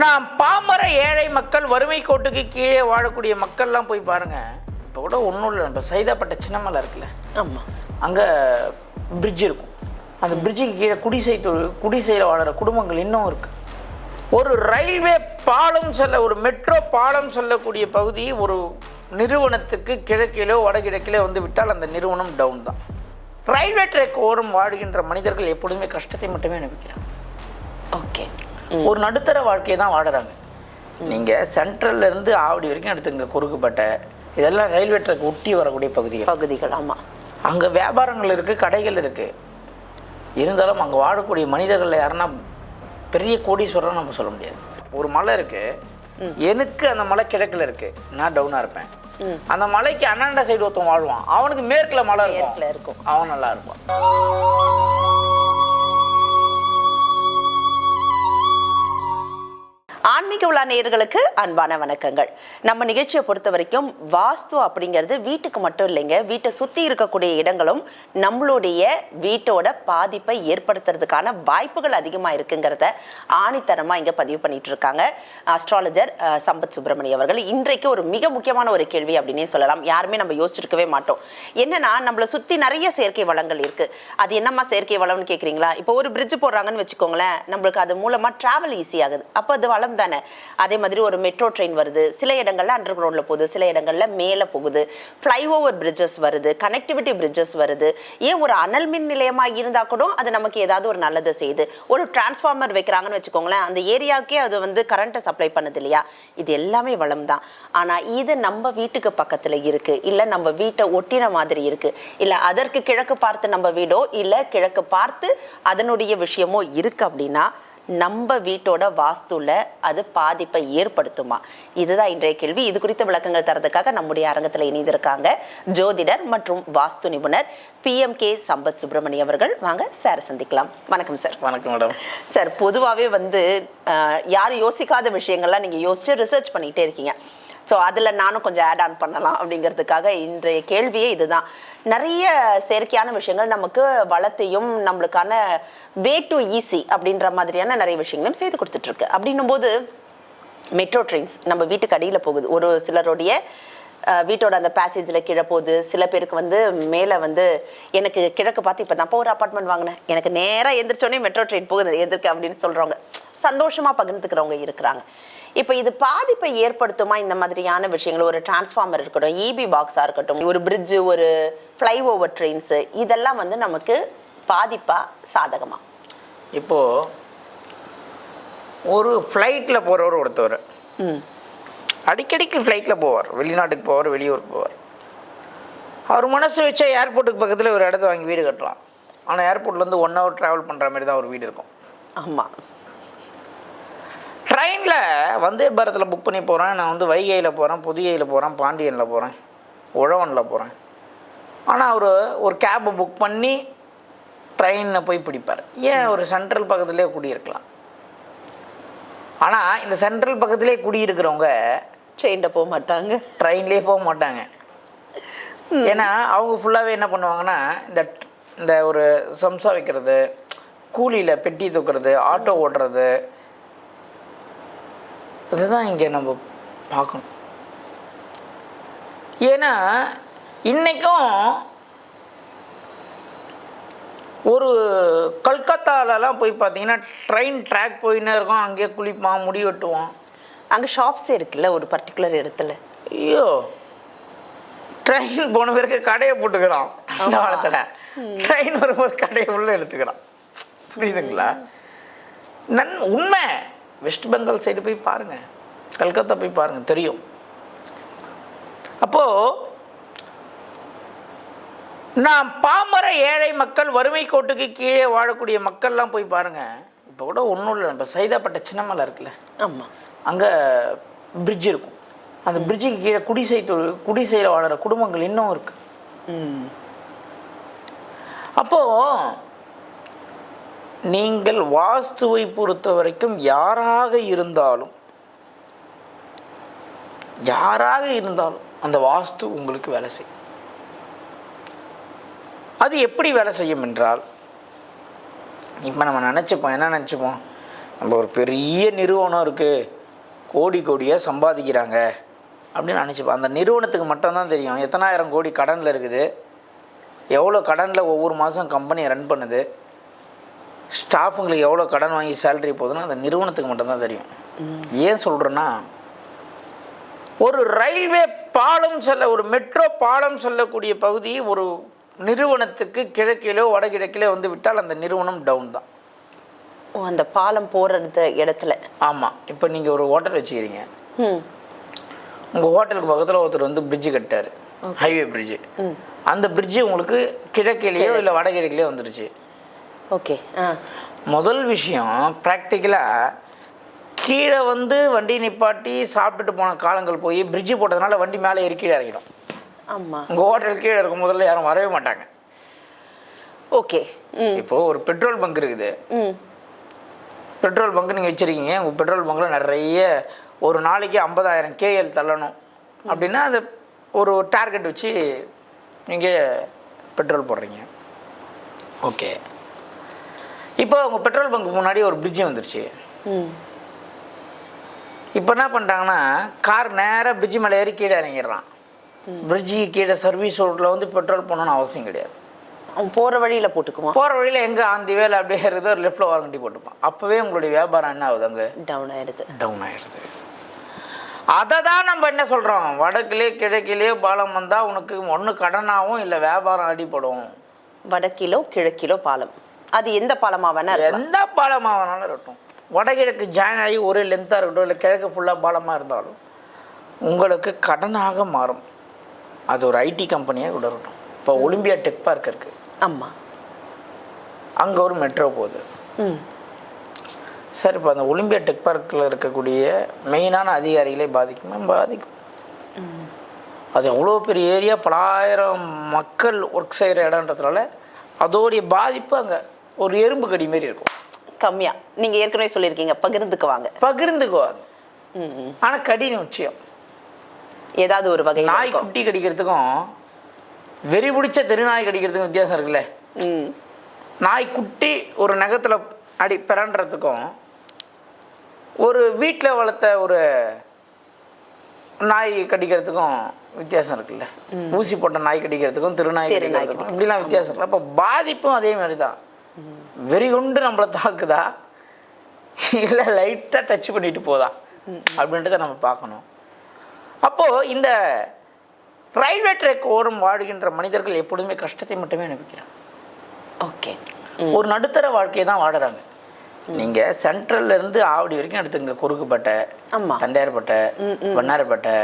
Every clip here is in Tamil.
நான் பாமர ஏழை மக்கள் வறுமை கோட்டுக்கு கீழே வாழக்கூடிய மக்கள்லாம் போய் பாருங்க. இப்போ கூட ஒன்றும் இல்லை இப்போ சைதாப்பட்ட சின்னமலை இருக்குல்ல. ஆமாம் அங்கே பிரிட்ஜ் இருக்கும். அந்த பிரிட்ஜுக்கு கீழே குடிசை தொழில் குடிசையில் வாழற குடும்பங்கள் இன்னும் இருக்கு. ஒரு ரயில்வே பாலம் செல்ல ஒரு மெட்ரோ பாலம் செல்லக்கூடிய பகுதி ஒரு நிறுவனத்துக்கு கிழக்கிலோ வடகிழக்கிலோ வந்து விட்டால் அந்த நிறுவனம் டவுன் தான். ரயில்வே ட்ராக் ஓரம் வாடுகின்ற மனிதர்கள் எப்பொழுதுமே கஷ்டத்தை மட்டுமே அனுபவிக்கிறாங்க. ஓகே. ஒரு நடுத்தர வாழ்க்கையை தான் வாடுறாங்க நீங்கள் சென்ட்ரல்ல இருந்து ஆவடி வரைக்கும் எடுத்துங்க குறுக்குப்பேட்டை. இதெல்லாம் ரயில்வே ட்ராக் ஒட்டி வரக்கூடிய பகுதிகள். பகுதிகள் ஆமாம் அங்கே வியாபாரங்கள் இருக்குது கடைகள் இருக்குது இருந்தாலும் அங்கே வாழக்கூடிய மனிதர்கள் யாருன்னா பெரிய கோடீஸ்வரர் நம்ம சொல்ல முடியாது. ஒரு மலை இருக்குது எனக்கு அந்த மலை கிழக்கில் இருக்குது நான் டவுனாக இருப்பேன். அந்த மலைக்கு அண்ணாண்ட சைடு ஒருத்தன் வாழ்வான். அவனுக்கு மேற்கில் மலை இருக்கும். அவன் நல்லா இருப்பான். ஆன்மீக உலா நேயர்களுக்கு அன்பான வணக்கங்கள். நம்ம நிகழ்ச்சியை பொறுத்த வரைக்கும் வாஸ்து அப்படிங்கிறது வீட்டுக்கு மட்டும் இல்லைங்க. வீட்டை சுற்றி இருக்கக்கூடிய இடங்களும் நம்மளுடைய வீட்டோட பாதிப்பை ஏற்படுத்துறதுக்கான வாய்ப்புகள் அதிகமாக இருக்குங்கிறத ஆணித்தரமாக இங்கே பதிவு பண்ணிட்டு இருக்காங்க. அஸ்ட்ராலஜர் சம்பத் சுப்பிரமணிய அவர்கள். இன்றைக்கு ஒரு மிக முக்கியமான ஒரு கேள்வி அப்படின்னே சொல்லலாம். யாருமே நம்ம யோசிச்சிருக்கவே மாட்டோம். என்னன்னா நம்மளை சுற்றி நிறைய செயற்கை வளங்கள் இருக்கு. அது என்னம்மா செயற்கை வளம்னு கேட்குறீங்களா இப்போ ஒரு பிரிட்ஜ் போடுறாங்கன்னு வச்சுக்கோங்களேன் நம்மளுக்கு அது மூலமாக டிராவல் ஈஸி ஆகுது. அப்போ அது வளம் தானே? அதே மாதிரி ஒரு மெட்ரோ ட்ரெயின் வருது. சில இடங்கள்ல அண்டர் கிரவுண்டில் போகுது சில இடங்கள்ல மேலே போகுது. ஃப்ளைஓவர் பிரிட்ஜஸ் வருது கனெக்டிவிட்டி பிரிட்ஜஸ் வருது. ஏன் ஒரு அனல் மின் நிலையமாக இருந்தால் கூட அது நமக்கு ஏதாவது ஒரு நல்லதை செய்யுது. ஒரு டிரான்ஸ்ஃபார்மர் வைக்கிறாங்கன்னு வச்சுக்கோங்களேன் அந்த ஏரியாவுக்கே அது வந்து கரண்ட்டை சப்ளை பண்ணுது இல்லையா? இது எல்லாமே வளம் தான். ஆனால் இது நம்ம வீட்டுக்கு பக்கத்தில் இருக்கு. இல்லை நம்ம வீட்டை ஒட்டின மாதிரி இருக்கு. இல்லை அதற்கு கிழக்கு பார்த்து நம்ம வீடோ இல்லை கிழக்கு பார்த்து அதனுடைய விஷயமோ இருக்கு அப்படின்னா நம்ம வீட்டோட வாஸ்துல அது பாதிப்பை ஏற்படுத்துமா? இதுதான் இன்றைய கேள்வி. இது குறித்த விளக்கங்கள் தரதுக்காக நம்முடைய அரங்கத்தில் இணைந்திருக்காங்க ஜோதிடர் மற்றும் வாஸ்து நிபுணர் பிஎம் கே சம்பத் சுப்பிரமணியம் அவர்கள். வாங்க சார் சந்திக்கலாம். வணக்கம் சார் வணக்கம் மேடம் சார் பொதுவாகவே வந்து யாரும் யோசிக்காத விஷயங்கள்லாம் நீங்கள் யோசிச்சு ரிசர்ச் பண்ணிகிட்டே இருக்கீங்க. ஸோ அதில் நானும் கொஞ்சம் ஆட் ஆன் பண்ணலாம் அப்படிங்கிறதுக்காக இன்றைய கேள்வியே இதுதான். நிறைய செயற்கையான விஷயங்கள் நமக்கு வளத்தையும் நம்மளுக்கான வே டு ஈஸி அப்படின்ற மாதிரியான நிறைய விஷயங்களும் செய்து கொடுத்துட்ருக்கு. அப்படின்னும் போது மெட்ரோ ட்ரெயின்ஸ் நம்ம வீட்டுக்கு அடியில் போகுது. ஒரு சிலருடைய வீட்டோட அந்த பேசேஜில் கீழே போகுது. சில பேருக்கு வந்து மேலே வந்து எனக்கு கிழக்கு பார்த்து இப்போ தான் ஒரு அப்பார்ட்மெண்ட் வாங்கினேன். எனக்கு நேராக எந்திரிச்சோடனே மெட்ரோ ட்ரெயின் போகுது. எந்திரிக்க அப்படின்னு சொல்கிறவங்க சந்தோஷமாக பகிர்ந்துக்கிறவங்க இருக்கிறாங்க. இப்போ இது பாதிப்பை ஏற்படுத்துமா? இந்த மாதிரியான விஷயங்கள் ஒரு டிரான்ஸ்ஃபார்மர் இருக்கட்டும் இபி பாக்ஸாக இருக்கட்டும் ஒரு பிரிட்ஜு ஒரு ஃப்ளைஓவர் ட்ரெயின்ஸு இதெல்லாம் வந்து நமக்கு பாதிப்பா சாதகமா? இப்போது ஒரு ஃப்ளைட்டில் போகிறவர் ஒருத்தவர். ம். அடிக்கடிக்கு ஃப்ளைட்டில் போவார். வெளிநாட்டுக்கு போவார் வெளியூருக்கு போவார். அவர் மனசு வச்சா ஏர்போர்ட்டுக்கு பக்கத்தில் ஒரு இடத்த வாங்கி வீடு கட்டலாம். ஆனால் ஏர்போர்ட்லேருந்து ஒன் ஹவர் ட்ராவல் பண்ணுற மாதிரி தான் ஒரு வீடு இருக்கும். ஆமாம் ட்ரெயினில் வந்தே பாரத்தில் புக் பண்ணி போகிறேன் நான் வந்து வைகையில் போகிறேன் புதியையில் போகிறேன் பாண்டியனில் போகிறேன் உழவனில் போகிறேன் ஆனால் அவர் ஒரு கேபை புக் பண்ணி ட்ரெயினில் போய் பிடிப்பார். ஏன் ஒரு சென்ட்ரல் பக்கத்துலேயே குடியிருக்கலாம்? ஆனால் இந்த சென்ட்ரல் பக்கத்துலேயே குடியிருக்கிறவங்க ட்ரெயினில் போக மாட்டாங்க. ட்ரெயின்லேயே போக மாட்டாங்க. ஏன்னா அவங்க ஃபுல்லாகவே என்ன பண்ணுவாங்கன்னா இந்த இந்த ஒரு சம்சா வைக்கிறது கூலியில் பெட்டி தூக்குறது ஆட்டோ ஓட்டுறது இதுதான் இங்கே நம்ம பார்க்கணும். ஏன்னா இன்னைக்கும் ஒரு கல்கத்தாலலாம் போய் பார்த்தீங்கன்னா ட்ரெயின் ட்ராக் போயின்னே இருக்கும். அங்கேயே குளிப்பான் முடி வெட்டுவான். அங்கே ஷாப்ஸே இருக்குல்ல ஒரு பர்டிகுலர் இடத்துல? ஐயோ! ட்ரெயின் போன பிறகு கடையை போட்டுக்கிறான் அந்த காலத்தில். ட்ரெயின் வரும்போது கடையை உள்ள எடுத்துக்கிறான் புரியுதுங்களா? நன் உண்மை. வெஸ்ட் பெங்கால் சைடு போய் பாருங்க. கல்கத்தா போய் பாருங்க தெரியும். அப்போ நான் பாமர ஏழை மக்கள் வறுமை கோட்டுக்கு கீழே வாழக்கூடிய மக்கள்லாம் போய் பாருங்க. இப்போ கூட ஒன்றும் இல்லை இப்போ சைதாப்பட்ட சின்னமலை இருக்குல்ல. ஆமாம் அங்கே பிரிட்ஜ் இருக்கும். அந்த பிரிட்ஜுக்கு கீழே குடிசை தொழில் குடிசையில் வாழற குடும்பங்கள் இன்னும் இருக்கு. ம். அப்போ நீங்கள் வாஸ்துவை பொறுத்த வரைக்கும் யாராக இருந்தாலும் யாராக இருந்தாலும் அந்த வாஸ்து உங்களுக்கு வேலை செய்யும். அது எப்படி வேலை செய்யும் என்றால் இப்போ நம்ம நினச்சிப்போம் என்ன நினச்சிப்போம்? நம்ம ஒரு பெரிய நிறுவனம் இருக்குது கோடி கோடியாக சம்பாதிக்கிறாங்க அப்படின்னு நினச்சிப்போம். அந்த நிறுவனத்துக்கு மட்டும்தான் தெரியும். எத்தனாயிரம் கோடி கடனில் இருக்குது. எவ்வளோ கடனில் ஒவ்வொரு மாதம் கம்பெனியை ரன் பண்ணுது. ஸ்டாஃபுங்களுக்கு எவ்வளோ கடன் வாங்கி சேலரி போகுதுன்னு அந்த நிறுவனத்துக்கு மட்டும்தான் தெரியும். ஏன் சொல்கிறேன்னா ஒரு ரயில்வே பாலம் செல்ல ஒரு மெட்ரோ பாலம் செல்லக்கூடிய பகுதி ஒரு நிறுவனத்துக்கு கிழக்கிலோ வடகிழக்கிலோ வந்து விட்டால் அந்த நிறுவனம் டவுன் தான். ஓ அந்த பாலம் போறது இடத்துல. ஆமாம் இப்போ நீங்கள் ஒரு ஹோட்டல் வச்சுக்கிறீங்க. உங்கள் ஹோட்டலுக்கு பக்கத்தில் ஒருத்தர் வந்து பிரிட்ஜு கட்டார் ஹைவே பிரிட்ஜு அந்த பிரிட்ஜு உங்களுக்கு கிழக்கிலேயோ இல்லை வடகிழக்கிலேயோ வந்துருச்சு. ஓகே ஆ. முதல் விஷயம் ப்ராக்டிக்கலாக கீழே வந்து வண்டி நிப்பாட்டி சாப்பிட்டுட்டு போன காலங்கள் போய் பிரிட்ஜு போட்டதுனால வண்டி மேலே ஏறி கீழே இறங்கிடும். ஆமாம் உங்கள் ஹோட்டல் கீழே இருக்கும் முதல்ல யாரும் வரவே மாட்டாங்க. ஓகே இப்போது ஒரு பெட்ரோல் பங்க் இருக்குது. ம். பெட்ரோல் பங்க் நீங்கள் வச்சுருக்கீங்க உங்கள் பெட்ரோல் பங்க்கில் நிறைய ஒரு நாளைக்கு ஐம்பதாயிரம் கேஎல் தள்ளணும். அப்படின்னா அது ஒரு டார்கெட் வச்சு நீங்கள் பெட்ரோல் போடுறீங்க. ஓகே இப்போ உங்கள் பெட்ரோல் பங்க் முன்னாடி ஒரு பிரிட்ஜு வந்துருச்சு. இப்போ என்ன பண்ணிட்டாங்கன்னா கார் நேராக பிரிட்ஜு மேலே ஏறி கீழே இறங்கிடுறான். பிரிட்ஜுக்கு கீழே சர்வீஸ் ரோட்டில் வந்து பெட்ரோல் போடணும்னு அவசியம் கிடையாது. அவன் போகிற வழியில் போட்டுக்குவான். போகிற வழியில் எங்கே ஆந்தி வேலை அப்படியே இருக்குது ஒரு லெஃப்ட்டில் வாரண்டி போட்டுப்பான். அப்போவே உங்களுடைய வியாபாரம் என்ன ஆகுது அங்கே? டவுன் ஆயிடுது. டவுன் ஆயிடுது. அதை தான் நம்ம என்ன சொல்கிறோம் வடக்கிலே கிழக்கிலே பாலம் வந்தால் உனக்கு ஒன்று கடனாகவும் இல்லை வியாபாரம் அடிப்படும் வடக்கிலோ கிழக்கிலோ பாலம். அது எந்த பாலமா வேணா எந்த பாலமாக வேணாலும் இருக்கட்டும். வடகிழக்கு ஜாயின் ஆகி ஒரே லென்த்தாக இருக்கட்டும் இல்லை கிழக்கு ஃபுல்லாக பாலமாக இருந்தாலும் உங்களுக்கு கடனாக மாறும். அது ஒரு ஐடி கம்பெனியாக கூட இருக்கட்டும். இப்போ ஒலிம்பியா டெக் பார்க் இருக்குது ஆமா. அங்கே ஒரு மெட்ரோ போகுது. ம். சார் இப்போ அந்த ஒலிம்பியா டெக் பார்க்கில் இருக்கக்கூடிய மெயினான அதிகாரிகளே பாதிக்குமா? பாதிக்கும். அது அவ்வளோ பெரிய ஏரியா பலாயிரம் மக்கள் ஒர்க் செய்கிற இடன்றதுனால அதோடைய பாதிப்பு அங்கே. ஒரு எறும்பு கடி மாரி இருக்கும். கம்மியா. நீங்க ஏற்கனவே சொல்லியிருக்கீங்க பகிர்ந்துக்குவாங்க. பகிர்ந்துக்குவாங்க. ம் ம். ஆனால் கடி நிச்சயம் ஏதாவது ஒரு வகை நாய் குட்டி கடிக்கிறதுக்கும் வெறி பிடிச்ச தெருநாய் கடிக்கிறதுக்கும் வித்தியாசம் இருக்குல்ல. நாய் குட்டி ஒரு நகத்தில் அடி பிறன்றதுக்கும் ஒரு வீட்டில் வளர்த்த ஒரு நாய் கடிக்கிறதுக்கும் வித்தியாசம் இருக்குல்ல. ஊசி போட்ட நாய் கடிக்கிறதுக்கும் திருநாய் திருநாய் கடிக்கிறதுக்கும் இப்படிலாம் வித்தியாசம் இருக்குல்ல அப்போ பாதிப்பும் அதே மாதிரி தான் வெறி கொண்டு நம்மளை தாக்குதா? இல்லை லைட்டாக டச் பண்ணிட்டு போதா? அப்படின்றத நம்ம பார்க்கணும். அப்போது இந்த ரயில்வே ட்ராக் ஓரம் வாழுகின்ற மனிதர்கள் எப்பொழுதுமே கஷ்டத்தை மட்டுமே அனுப்பிக்கிறாங்க ஓகே ஒரு நடுத்தர வாழ்க்கையை தான் வாடுறாங்க. நீங்கள் சென்ட்ரல்ல இருந்து ஆவடி வரைக்கும் எடுத்துங்க குறுக்குப்பேட்டை ஆமா. தண்டையார்பேட்டை வண்ணாரப்பேட்டை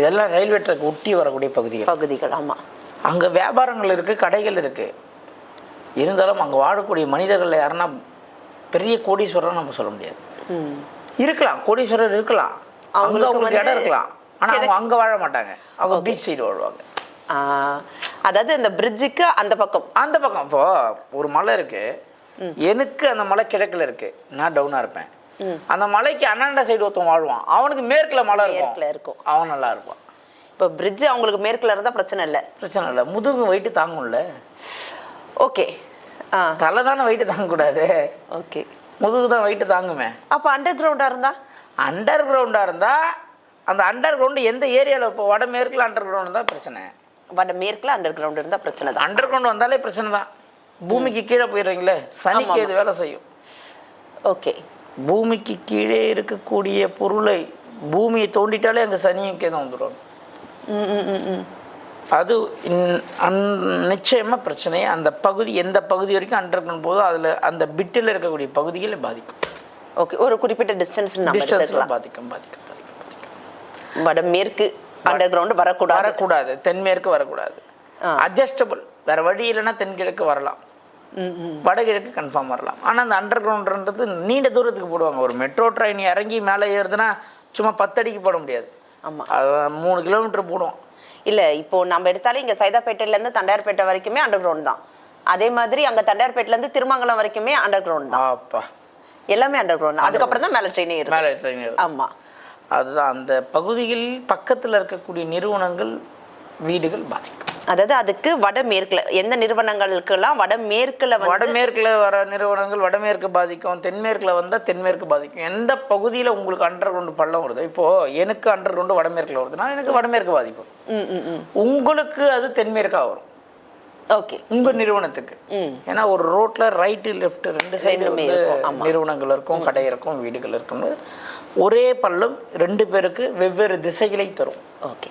இதெல்லாம் ரயில்வே ட்ராக் ஒட்டி வரக்கூடிய பகுதிகள். பகுதிகள் ஆமா. அங்கே வியாபாரங்கள் இருக்குது கடைகள் இருக்குது இருந்தாலும் அங்கே வாழக்கூடிய மனிதர்கள் யாருன்னா பெரிய கோடீஸ்வரர் நம்ம சொல்ல முடியாது. இருக்கலாம் கோடீஸ்வரர் இருக்கலாம். அவங்க அவங்களுக்கு இடம் இருக்கலாம். ஆனால் அவங்க அங்கே வாழ மாட்டாங்க. அவங்க பீச் சைடு வாழ்வாங்க. அதாவது இந்த பிரிட்ஜுக்கு அந்த பக்கம். அந்த பக்கம். இப்போ ஒரு மலை இருக்கு. எனக்கு அந்த மலை கிழக்குல இருக்கு. நான் டவுனா இருப்பேன். அந்த மலைக்கு அண்ணாண்ட சைடு ஒருத்தன் வாழ்வான். அவனுக்கு மேற்குல மலை இருக்கும். இருக்கும். அவன் நல்லா இருப்பான். இப்போ பிரிட்ஜ் அவங்களுக்கு மேற்குல இருந்தா பிரச்சனை இல்லை. பிரச்சனை இல்லை. முதுகு வெயிட்டு தாங்கும்ல. ஓகே. தலை தானே வெயிட்டு தாங்கக்கூடாது. ஓகே. முதுகு தான் வெயிட்டு தாங்குமே. அப்போ அண்டர் கிரவுண்டா இருந்தா? அண்டர் கிரவுண்டாக இருந்தால் அந்த அண்டர் கிரவுண்டு எந்த ஏரியாவில் இப்போ வடமேற்குல அண்டர் கிரவுண்ட் தான் பிரச்சனை. வட மேற்குல அண்டர் கிரவுண்ட் இருந்தா பிரச்சனை தான். அண்டர் கிரவுண்ட் வந்தாலே பிரச்சனை தான். பூமிக்கு கீழே போயிடுறீங்களே சனிக்கு இது வேலை செய்யும். ஓகே. பூமிக்கு கீழே இருக்கக்கூடிய பொருளை பூமியை தோண்டிட்டாலே அங்கே சனிக்கு தான் வந்துடும் ம் ம் ம். அது இன்- அன்- நிச்சயமா பிரச்சனை. அந்த பகுதி எந்த பகுதி வரைக்கும் அண்டர் போதோ அதில் அந்த பிட்டில் இருக்கக்கூடிய பகுதிகளை பாதிக்கும். ஓகே ஒரு குறிப்பிட்ட டிஸ்டன்ஸ் டிஸ்டன்ஸில் பாதிக்கும் பாதிக்கும் பாதிக்கும் பாதிக்கும். வட மேற்கு அண்டர் கிரவுண்ட் வரக்கூடாது. வரக்கூடாது. தென்மேற்கு வரக்கூடாது. அட்ஜஸ்டபிள் வேற வழி இல்லைன்னா தென்கிழக்கு வரலாம். வடகிழக்கு கன்ஃபார்ம் வரலாம். ஆனால் அந்த அண்டர் கிரவுண்டுன்றது நீண்ட தூரத்துக்கு போடுவாங்க. ஒரு மெட்ரோ ட்ரெயின் இறங்கி மேலே ஏறுதுன்னா சும்மா பத்தடிக்கு போட முடியாது. ஆமா. அது மூணு கிலோமீட்டர் போடும் இல்ல இப்போ நம்ம எடுத்தாலே இங்க சைதாப்பேட்டையில இருந்து தண்டையார்பேட்டை வரைக்குமே அண்டர் கிரவுண்ட் தான். அதே மாதிரி அங்க தண்டையார்பேட்டையில இருந்து திருமங்கலம் வரைக்குமே அண்டர் கிரவுண்ட் தான் எல்லாமே அண்டர் கிரவுண்ட் அதுக்கப்புறம் தான் மேல ட்ரெயினே இருக்கு. மேலே ட்ரெயின் ஆமா. அதுதான் அந்த பகுதியில் பக்கத்தில் இருக்கக்கூடிய நிறுவனங்கள் வீடுகள் பாதிக்கும். அதாவது அதுக்கு வடமேற்குல எந்த நிறுவனங்களுக்கெல்லாம் வடமேற்குல வடமேற்குல வர நிறுவனங்கள் வடமேற்கு பாதிக்கும் தென்மேற்குல வந்தால் தென்மேற்கு பாதிக்கும். எந்த பகுதியில் உங்களுக்கு அண்டர் கிரவுண்டு பள்ளம் வருது இப்போ எனக்கு அண்டர் கிரவுண்டு வடமேற்குல வருதுன்னா எனக்கு வடமேற்கு பாதிக்கும் உங்களுக்கு அது தென்மேற்கா வரும். ஓகே. உங்க நிறுவனத்துக்கு. ம். ஏன்னா ஒரு ரோட்ல ரைட்டு லெஃப்ட் ரெண்டு சைடு. நிறுவனங்கள் இருக்கும் கடை இருக்கும் வீடுகள் இருக்கும் ஒரே பள்ளம் ரெண்டு பேருக்கு வெவ்வேறு திசைகளை தரும். ஓகே.